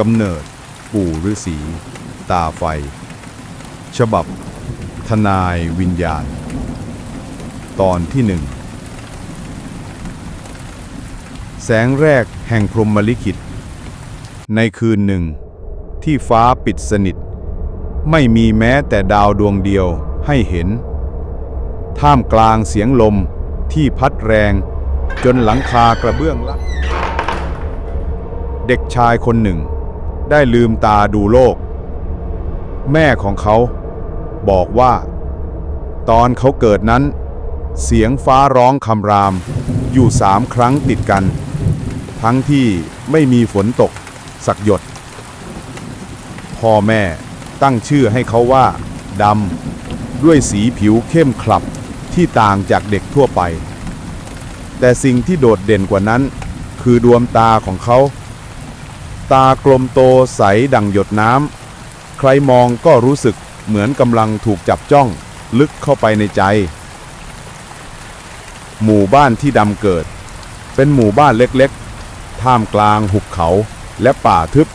กำเนิด ปู่ฤาษี ตาไฟ ฉบับ ทนายวิญญาณ ตอนที่หนึ่ง แสงแรกแห่งพรหมลิขิต ในคืนหนึ่ง ที่ฟ้าปิดสนิท ไม่มีแม้แต่ดาวดวงเดียวให้เห็น ท่ามกลางเสียงลมที่พัดแรงจนหลังคากระเบื้องละเด็กชายคนหนึ่ง ได้ลืมตาดูโลก แม่ของเขา บอกว่า ตอนเขาเกิดนั้น เสียงฟ้าร้องคำราม อยู่สามครั้งติดกัน ทั้งที่ไม่มีฝนตก สักหยด พ่อแม่ตั้งชื่อให้เขาว่าดำด้วยสีผิวเข้มขลับที่ต่างจากเด็กทั่วไป แต่สิ่งที่โดดเด่นกว่านั้น คือดวงตาของเขา ตากลมโตใสดังหยดน้ำ ใครมองก็รู้สึกเหมือนกำลังถูกจับจ้อง ลึกเข้าไปในใจ หมู่บ้านที่ดำเกิด เป็นหมู่บ้านเล็กๆ ท่ามกลางหุบเขาและป่าทึบ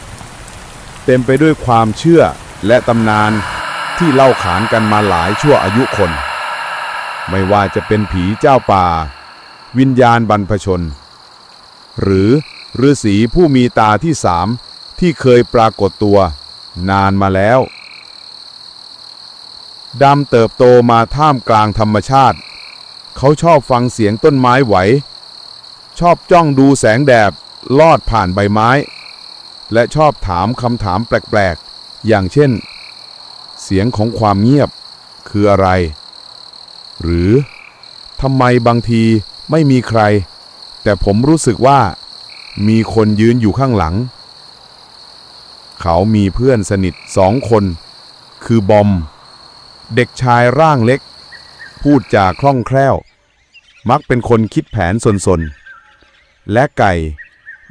เต็มไปด้วยความเชื่อและตำนานที่เล่าขานกันมาหลายชั่วอายุคน ไม่ว่าจะเป็นผีเจ้าป่า วิญญาณบรรพชน หรือ ฤาษีผู้มีตาที่สามที่เคยปรากฏตัว นานมาแล้วดำเติบโตมาท่ามกลางธรรมชาติ เขาชอบฟังเสียงต้นไม้ไหว ชอบจ้องดูแสงแดดลอดผ่านใบไม้ และชอบถามคำถามแปลกๆ อย่างเช่น เสียงของความเงียบคืออะไร หรือทำไมบางทีไม่มีใคร แต่ผมรู้สึกว่า มีคนยืนอยู่ข้างหลัง เขามีเพื่อนสนิทสองคน คือบอม เด็กชายร่างเล็ก พูดจาคล่องแคล่ว มักเป็นคนคิดแผนสนๆ และไก่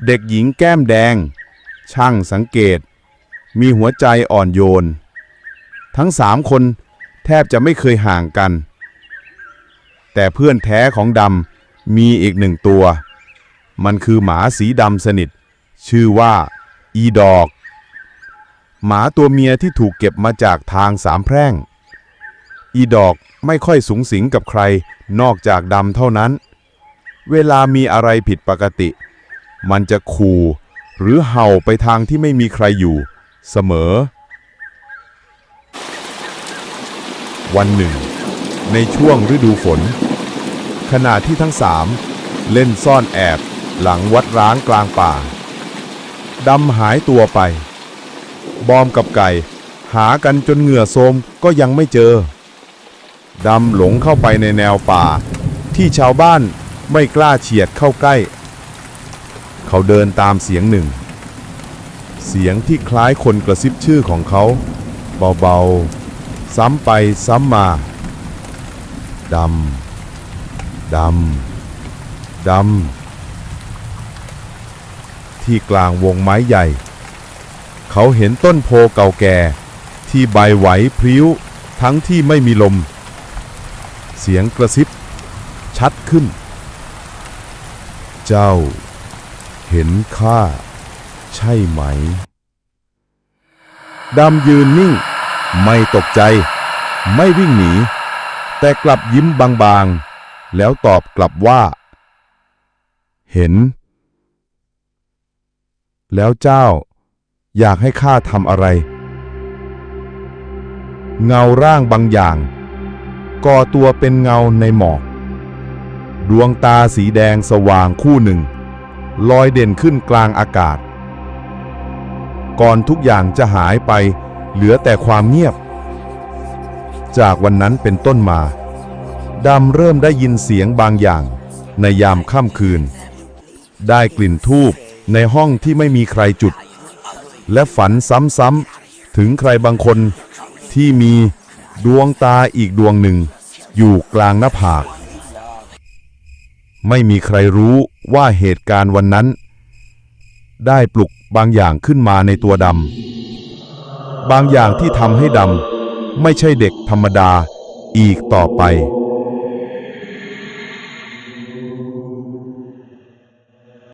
เด็กหญิงแก้มแดง ช่างสังเกต มีหัวใจอ่อนโยน ทั้งสามคนแทบจะไม่เคยห่างกัน แต่เพื่อนแท้ของดำมีอีกหนึ่งตัว มันคือหมาสีดำสนิท ชื่อว่า อีดอก หมาตัวเมียที่ถูกเก็บมาจากทางสามแพร่ง อีดอกไม่ค่อยสูงสิงกับใครนอกจากดำเท่านั้น เวลามีอะไรผิดปกติ มันจะขู่หรือเห่าไปทางที่ไม่มีใครอยู่เสมอ วันหนึ่ง ในช่วงฤดูฝน ขณะที่ทั้งสามเล่นซ่อนแอบ หลังวัดร้างกลางป่าดำหายตัวไป บอมกับไก่ หากันจนเหงื่อโทมก็ยังไม่เจอดำหลงเข้าไปในแนวป่า ที่ชาวบ้านไม่กล้าเฉียดเข้าใกล้ เขาเดินตามเสียงหนึ่ง เสียงที่คล้ายคนกระซิบชื่อของเขา เบาๆ ซ้ำไปซ้ำมาดำดำดำ ที่กลางวงไม้ใหญ่ เขาเห็นต้นโพเก่าแก่ ที่ใบไหวพริ้ว ทั้งที่ไม่มีลม เสียงกระซิบ ชัดขึ้น เจ้า เห็นข้า ใช่ไหม ดำยืนนิ่ง ไม่ตกใจ ไม่วิ่งหนี แต่กลับยิ้มบางๆ แล้วตอบกลับว่า เห็น แล้วเจ้าอยากให้ข้าทำอะไร เงาร่างบางอย่าง ก่อตัวเป็นเงาในหมอก ดวงตาสีแดงสว่างคู่หนึ่ง ลอยเด่นขึ้นกลางอากาศ ก่อนทุกอย่างจะหายไปเหลือแต่ความเงียบ จากวันนั้นเป็นต้นมาดำเริ่มได้ยินเสียงบางอย่างในยามค่ำคืน ได้กลิ่นทูบ ในห้องที่ไม่มีใครจุด และฝันซ้ำๆถึงใครบางคนที่มีดวงตาอีกดวงหนึ่ง อยู่กลางหน้าผาก ไม่มีใครรู้ว่าเหตุการณ์วันนั้น ได้ปลุกบางอย่างขึ้นมาในตัวดำ บางอย่างที่ทำให้ดำ ไม่ใช่เด็กธรรมดาอีกต่อไป